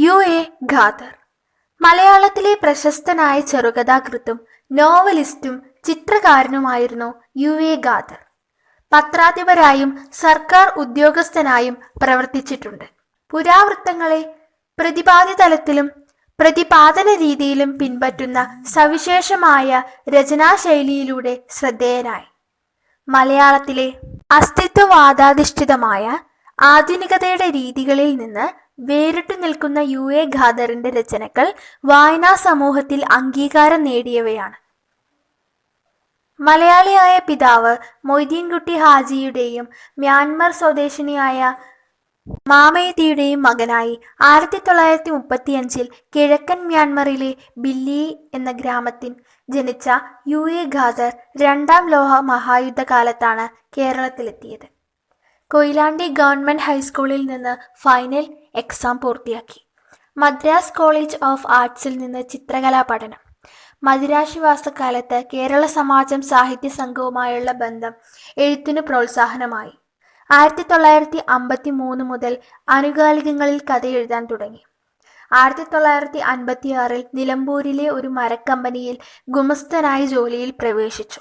U A Khader. മലയാളത്തിലെ പ്രശസ്തനായ ചെറുകഥാകൃത്തും നോവലിസ്റ്റും ചിത്രകാരനുമായിരുന്നു യു എ ഖാദർ. പത്രാധിപരായും സർക്കാർ ഉദ്യോഗസ്ഥനായും പ്രവർത്തിച്ചിട്ടുണ്ട്. പുരാവൃത്തങ്ങളെ പ്രതിപാദ്യതലത്തിലും പ്രതിപാദന രീതിയിലും പിൻപറ്റുന്ന സവിശേഷമായ രചനാശൈലിയിലൂടെ ശ്രദ്ധേയനായി. മലയാളത്തിലെ അസ്തിത്വവാദാധിഷ്ഠിതമായ ആധുനികതയുടെ രീതികളിൽ നിന്ന് വേറിട്ടു നിൽക്കുന്ന യു എ ഖാദറിന്റെ രചനകൾ വായനാ സമൂഹത്തിൽ അംഗീകാരം നേടിയവയാണ്. മലയാളിയായ പിതാവ് മൊയ്തീൻകുട്ടി ഹാജിയുടെയും മ്യാൻമർ സ്വദേശിനിയായ മാമയതിയുടെയും മകനായി ആയിരത്തി തൊള്ളായിരത്തി മുപ്പത്തിയഞ്ചിൽ കിഴക്കൻ മ്യാൻമറിലെ ബില്ലി എന്ന ഗ്രാമത്തിൽ ജനിച്ച യു എ ഖാദർ രണ്ടാം ലോക മഹായുദ്ധകാലത്താണ് കേരളത്തിലെത്തിയത്. കൊയിലാണ്ടി ഗവൺമെന്റ് ഹൈസ്കൂളിൽ നിന്ന് ഫൈനൽ എക്സാം പൂർത്തിയാക്കി. മദ്രാസ് കോളേജ് ഓഫ് ആർട്സിൽ നിന്ന് ചിത്രകലാ പഠനം. മദിരാശിവാസക്കാലത്ത് കേരള സമാജം സാഹിത്യ സംഘവുമായുള്ള ബന്ധം എഴുത്തിനു പ്രോത്സാഹനമായി. ആയിരത്തി തൊള്ളായിരത്തി അമ്പത്തി മൂന്ന് മുതൽ അനുകാലികങ്ങളിൽ കഥ എഴുതാൻ തുടങ്ങി. ആയിരത്തി തൊള്ളായിരത്തി അൻപത്തി ആറിൽ നിലമ്പൂരിലെ ഒരു മരക്കമ്പനിയിൽ ഗുമസ്തനായി ജോലിയിൽ പ്രവേശിച്ചു.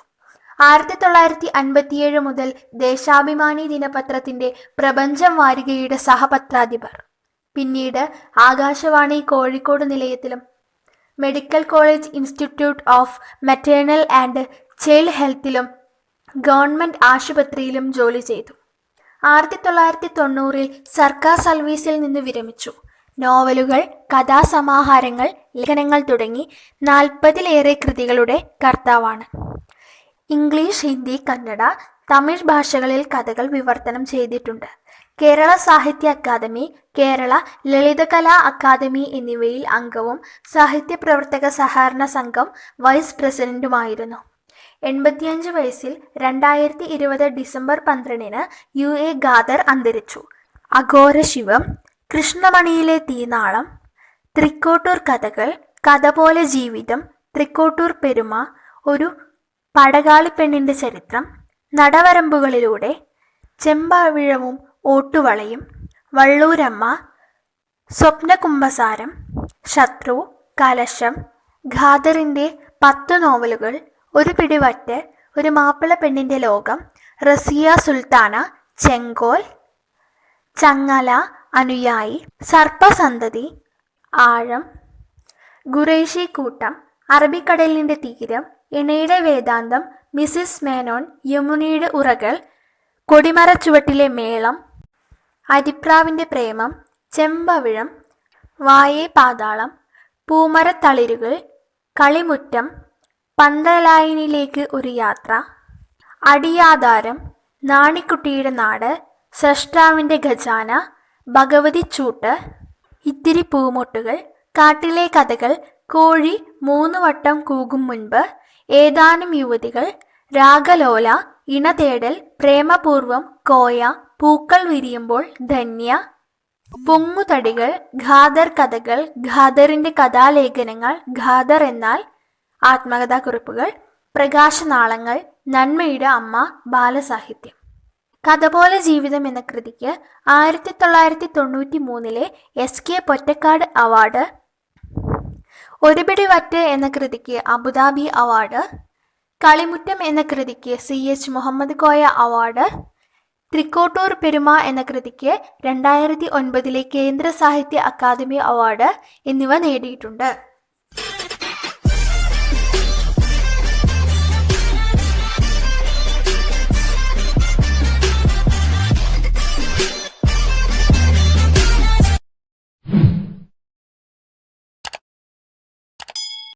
ആയിരത്തി തൊള്ളായിരത്തി അൻപത്തിയേഴ് മുതൽ ദേശാഭിമാനി ദിനപത്രത്തിന്റെ പ്രപഞ്ചം വാരികയുടെ സഹപത്രാധിപർ. പിന്നീട് Akashvani Kozhikode നിലയത്തിലും medical college institute of maternal and child ഹെൽത്തിലും government ആശുപത്രിയിലും ജോലി ചെയ്തു. ആയിരത്തി തൊള്ളായിരത്തി തൊണ്ണൂറിൽ സർക്കാർ സർവീസിൽ നിന്ന് വിരമിച്ചു. നോവലുകൾ കഥാസമാഹാരങ്ങൾ ലേഖനങ്ങൾ തുടങ്ങി നാൽപ്പതിലേറെ കൃതികളുടെ കർത്താവാണ്. ഇംഗ്ലീഷ് ഹിന്ദി കന്നഡ തമിഴ് ഭാഷകളിൽ കഥകൾ വിവർത്തനം ചെയ്തിട്ടുണ്ട്. കേരള സാഹിത്യ അക്കാദമി കേരള ലളിതകലാ അക്കാദമി എന്നിവയിൽ അംഗവും സാഹിത്യ പ്രവർത്തക സഹകരണ സംഘം വൈസ് പ്രസിഡന്റുമായിരുന്നു. എൺപത്തിയഞ്ച് വയസ്സിൽ രണ്ടായിരത്തി ഇരുപത് ഡിസംബർ പന്ത്രണ്ടിന് യു എ ഗാദർ അന്തരിച്ചു. അഘോരശിവം കൃഷ്ണമണിയിലെ തീനാളം തൃക്കോട്ടൂർ കഥകൾ കഥ പോലെ ജീവിതം തൃക്കോട്ടൂർ പെരുമ ഒരു പടകാളി പെണ്ണിന്റെ ചരിത്രം നടവരമ്പുകളിലൂടെ ചെമ്പാവിഴവും ഓട്ടുവളയും വള്ളൂരമ്മ സ്വപ്നകുംഭസാരം ശത്രു കലശം ഖാദറിന്റെ പത്ത് നോവലുകൾ ഒരു പിടിവറ്റ് ഒരു മാപ്പിള പെണ്ണിന്റെ ലോകം റസിയ സുൽത്താന ചെങ്കോൽ ചങ്ങല അനുയായി സർപ്പസന്തതി ആഴം ഗുറേഷി കൂട്ടം അറബിക്കടലിന്റെ തീരം ഇണയുടെ വേദാന്തം മിസിസ് മേനോൻ യമുനയുടെ ഉറകൾ കൊടിമരച്ചുവട്ടിലെ മേളം അരിപ്രാവിന്റെ പ്രേമം ചെമ്പവിഴം വായേ പാതാളം പൂമരത്തളിരുകൾ കളിമുറ്റം പന്തലായനിലേക്ക് ഒരു യാത്ര അടിയാധാരം നാണിക്കുട്ടിയുടെ നാട് സ്രഷ്ടാവിന്റെ ഖജാന ഭഗവതി ചൂട്ട് ഇത്തിരി പൂമൊട്ടുകൾ കാട്ടിലെ കഥകൾ കോഴി മൂന്ന് വട്ടം കൂകും മുൻപ് ഏതാനും യുവതികൾ രാഗലോല ഇണതേടൽ പ്രേമപൂർവം കോയ പൂക്കൾ വിരിയുമ്പോൾ ധന്യ പൊങ്ങുതടികൾ ഖാദർ കഥകൾ ഖാദറിന്റെ കഥാലേഖനങ്ങൾ ഖാദർ എന്നാൽ ആത്മകഥാക്കുറിപ്പുകൾ പ്രകാശനാളങ്ങൾ നന്മയുടെ അമ്മ ബാലസാഹിത്യം. കഥ പോലെ ജീവിതം എന്ന കൃതിക്ക് ആയിരത്തി തൊള്ളായിരത്തി തൊണ്ണൂറ്റി മൂന്നിലെ എസ് കെ പൊറ്റക്കാട് അവാർഡ് ഒരു പിടി വറ്റ് എന്ന കൃതിക്ക് അബുദാബി അവാർഡ് കളിമുറ്റം എന്ന കൃതിക്ക് C H Mohammed Koya award Thrikkottur Peruma എന്ന കൃതിക്ക് രണ്ടായിരത്തി ഒൻപതിലെ കേന്ദ്ര സാഹിത്യ അക്കാദമി അവാർഡ് എന്നിവ നേടിയിട്ടുണ്ട്.